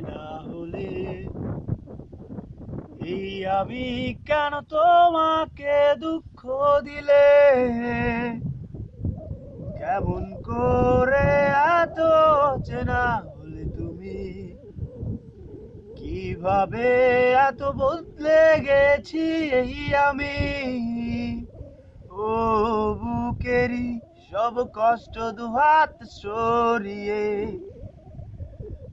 না হলে এই আমি কেন তোমাকে দুঃখ দিলে? কেমন করে এত চেনা হলে তুমি? কীভাবে এত বদলে গেছি এই আমি? ও বুকেরি সব কষ্ট দুহাত সরিয়ে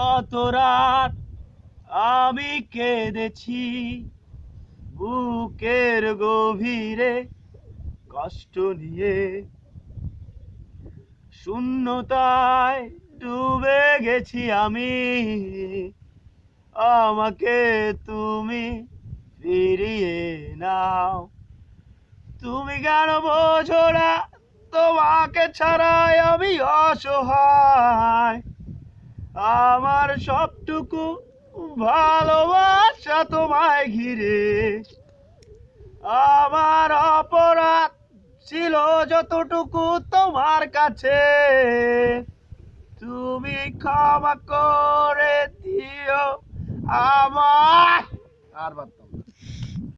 কত রাত আমি কেঁদেছি বুকের গভীরে কষ্ট নিয়ে। শূন্যতায় ডুবে গেছি আমি। আমাকে তুমি ফিরিয়ে নাও। তুমি কেন বোঝো না? তোমাকে ছাড়াই আমি অসহায়। আমার সবটুকু ভালোবাসা তোমায় ঘিরে। আমার অপরাধ ছিল যতটুকু তোমার কাছে। তুমি ক্ষমা করে দিও আমার আর বাদ